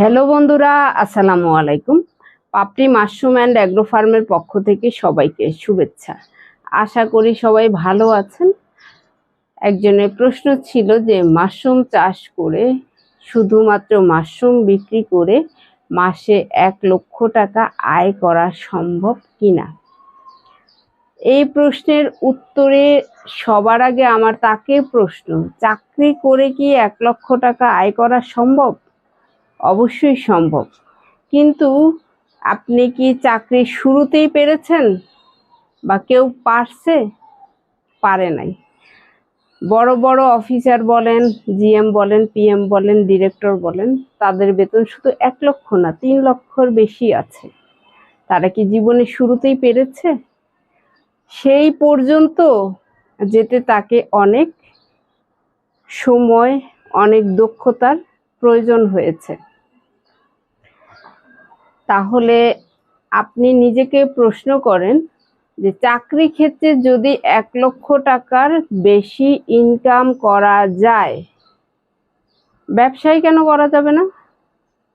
Hello বন্ধুরা, আসসালামু আলাইকুম। পাপড়ি মাশরুম অ্যান্ড অ্যাগ্রো ফার্মের পক্ষ থেকে সবাইকে শুভেচ্ছা। আশা করি সবাই ভালো আছেন। একজনের প্রশ্ন ছিল যে, মাশরুম চাষ করে শুধুমাত্র মাশরুম বিক্রি করে মাসে এক লক্ষ টাকা আয় করা সম্ভব কিনা? এই প্রশ্নের উত্তরে সবার আগে আমার তাকে প্রশ্ন, চাকরি করে কি এক লক্ষ টাকা আয় করা সম্ভব? অবশ্যই সম্ভব। কিন্তু আপনি কি চাকরি শুরুতেই পেরেছেন? বা কেউ পারছে? পারে নাই। বড় বড় অফিসার বলেন, জিএম বলেন, পিএম বলেন, ডিরেক্টর বলেন, তাদের বেতন শুধু এক লক্ষ না, তিন লক্ষর বেশি আছে। তারা কি জীবনে শুরুতেই পেরেছে? সেই পর্যন্ত যেতে তাকে অনেক সময়, অনেক দক্ষতার প্রয়োজন হয়েছে। তাহলে আপনি নিজেকে প্রশ্ন করেন যে চাকরি ক্ষেত্রে যদি এক লক্ষ টাকার বেশি ইনকাম করা যায়, ব্যবসায় কেন করা যাবে না?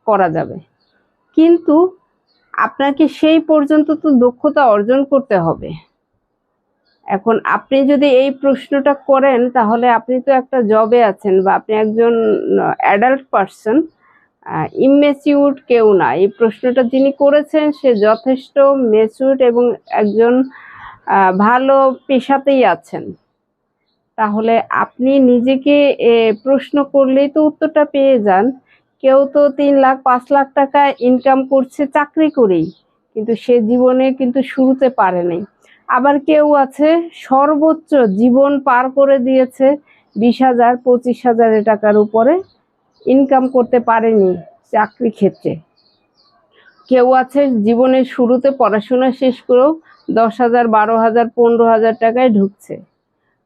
করা যাবে। কিন্তু আপনাকে সেই পর্যন্ত তো দক্ষতা অর্জন করতে হবে। এখন আপনি যদি এই প্রশ্নটা করেন, তাহলে আপনি তো একটা জবে আছেন বা আপনি একজন অ্যাডাল্ট পারসন ইমেচিউর কেউ না। এই প্রশ্নটা যিনি করেছেন, সে যথেষ্ট মেচুর এবং একজন ভালো পেশাতেই আছেন। তাহলে আপনি নিজেকে প্রশ্ন করলেই তো উত্তরটা পেয়ে যান। কেউ তো তিন লাখ, পাঁচ লাখ টাকা ইনকাম করছে চাকরি করেই, কিন্তু সে জীবনে কিন্তু শুরুতে পারে আবার কেউ আছে, সর্বোচ্চ জীবন পার করে দিয়েছে বিশ হাজার, পঁচিশ হাজার টাকার উপরে। ইনকাম করতে পারেনি চাকরি ক্ষেত্রে। কেউ আছে জীবনের শুরুতে পড়াশোনা শেষ করেও দশ হাজার, বারো হাজার, পনেরো হাজার টাকায় ঢুকছে।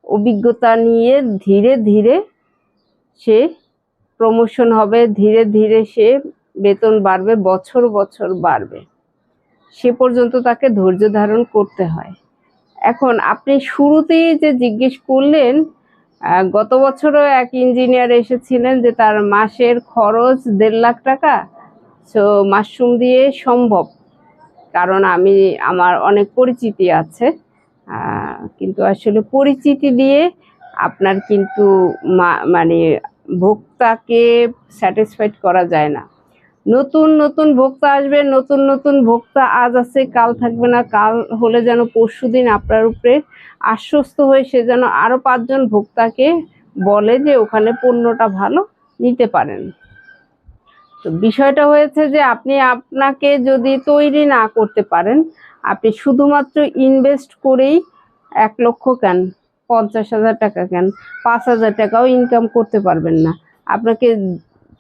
অভিজ্ঞতা নিয়ে ধীরে ধীরে সে প্রমোশন হবে, ধীরে ধীরে সে বেতন বাড়বে, বছর বছর বাড়বে। সে পর্যন্ত তাকে ধৈর্য ধারণ করতে হয়। এখন আপনি শুরুতেই যে জিজ্ঞেস করলেন গত বছরও এক ইঞ্জিনিয়ার এসেছিলেন যে তার মাসের খরচ দেড় লাখ টাকা। সো মাশরুম দিয়ে সম্ভব। কারণ আমি, আমার অনেক পরিচিতি আছে। কিন্তু আসলে পরিচিতি দিয়ে আপনার কিন্তু মানে ভোক্তাকে স্যাটিসফাইড করা যায় না। নতুন নতুন ভোক্তা আসবে, নতুন নতুন ভোক্তা আজ আছে, কাল থাকবে না, কাল হলে যেন পরশুদিন আপনার উপরে আশ্বস্ত হয়ে সে যেন আরও পাঁচজন ভোক্তাকে বলে যে ওখানে পণ্যটা ভালো নিতে পারেন। তো বিষয়টা হয়েছে যে আপনি আপনাকে যদি তৈরি না করতে পারেন, আপনি শুধুমাত্র ইনভেস্ট করেই এক লক্ষ কেন, পঞ্চাশ হাজার টাকা কেন, পাঁচ হাজার টাকাও ইনকাম করতে পারবেন না। আপনাকে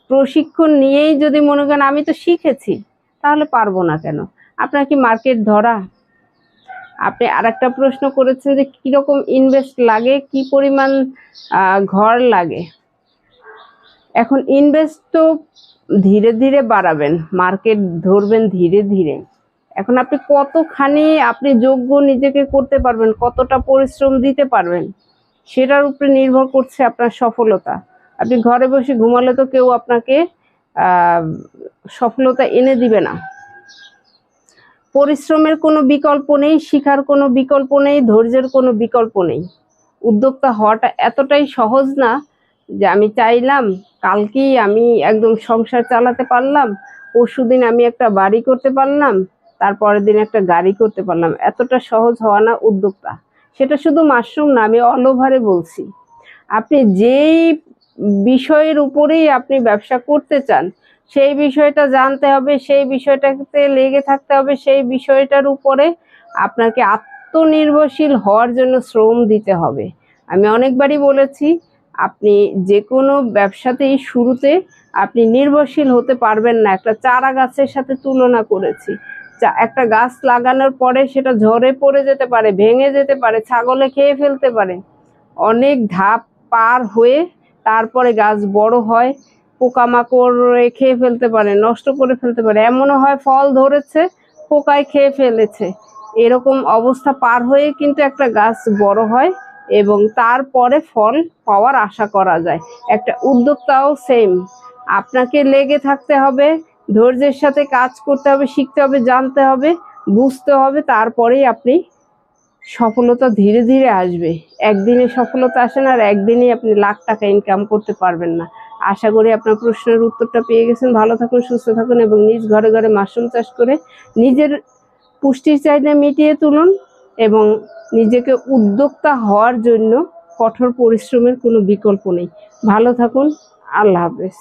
প্রশিক্ষণ নিয়েই যদি মনে করেন আমি তো শিখেছি, তাহলে পারব না কেন? আপনার কি মার্কেট ধরা? আপনি আরেকটা প্রশ্ন করেছেন যে কীরকম ইনভেস্ট লাগে, কি পরিমাণ ঘর লাগে? এখন ইনভেস্ট তো ধীরে ধীরে বাড়াবেন, মার্কেট ধরবেন ধীরে ধীরে। এখন আপনি কতখানি আপনি যোগ্য নিজেকে করতে পারবেন, কতটা পরিশ্রম দিতে পারবেন, সেটার উপরে নির্ভর করছে আপনার সফলতা। আপনি ঘরে বসে ঘুমালে তো কেউ আপনাকে সফলতা এনে দিবে না। পরিশ্রমের কোনো বিকল্প নেই, শিখার কোনো বিকল্প নেই, ধৈর্যের কোনো বিকল্প নেই। উদ্যোক্তা হওয়াটা এতটাই সহজ না যে আমি চাইলাম, কালকেই আমি একদম সংসার চালাতে পারলাম, পরশুদিন আমি একটা বাড়ি করতে পারলাম, তারপরের দিন একটা গাড়ি করতে পারলাম। এতটা সহজ হওয়া না উদ্যোক্তা। সেটা শুধু মাশরুম না, আমি অল ওভারে বলছি। আপনি যেই বিষয়ের উপরেই আপনি ব্যবসা করতে চান, সেই বিষয়টা জানতে হবে, সেই বিষয়টাতে লেগে থাকতে হবে, সেই বিষয়টার উপরে আপনাকে আত্মনির্ভরশীল হওয়ার জন্য শ্রম দিতে হবে। আমি অনেকবারই বলেছি, আপনি যে কোনো ব্যবসাতেই শুরুতে আপনি নির্ভরশীল হতে পারবেন না। একটা চারা গাছের সাথে তুলনা করেছি। একটা গাছ লাগানোর পরে সেটা ঝরে পড়ে যেতে পারে, ভেঙে যেতে পারে, ছাগলে খেয়ে ফেলতে পারে। অনেক ধাপ পার হয়ে তারপরে গাছ বড় হয়, পোকামাকড় খেয়ে ফেলতে পারে, নষ্ট করে ফেলতে পারে। এমনও হয় ফল ধরেছে, পোকায় খেয়ে ফেলেছে। এরকম অবস্থা পার হয়ে কিন্তু একটা গাছ বড় হয় এবং তারপরে ফল পাওয়ার আশা করা যায়। একটা উদ্যোক্তাও সেম আপনাকে লেগে থাকতে হবে, ধৈর্যের সাথে কাজ করতে হবে, শিখতে হবে, জানতে হবে, বুঝতে হবে, তারপরেই আপনি সফলতা ধীরে ধীরে আসবে। একদিনে সফলতা আসে না আর একদিনেই আপনি লাখ টাকা ইনকাম করতে পারবেন না। আশা করি আপনার প্রশ্নের উত্তরটা পেয়ে গেছেন। ভালো থাকুন, সুস্থ থাকুন এবং নিজ ঘরে ঘরে মাশরুম চাষ করে নিজের পুষ্টির চাহিদা মিটিয়ে তুলুন এবং নিজেকে উদ্যোক্তা হওয়ার জন্য কঠোর পরিশ্রমের কোনো বিকল্প নেই। ভালো থাকুন, আল্লাহ হাফেজ।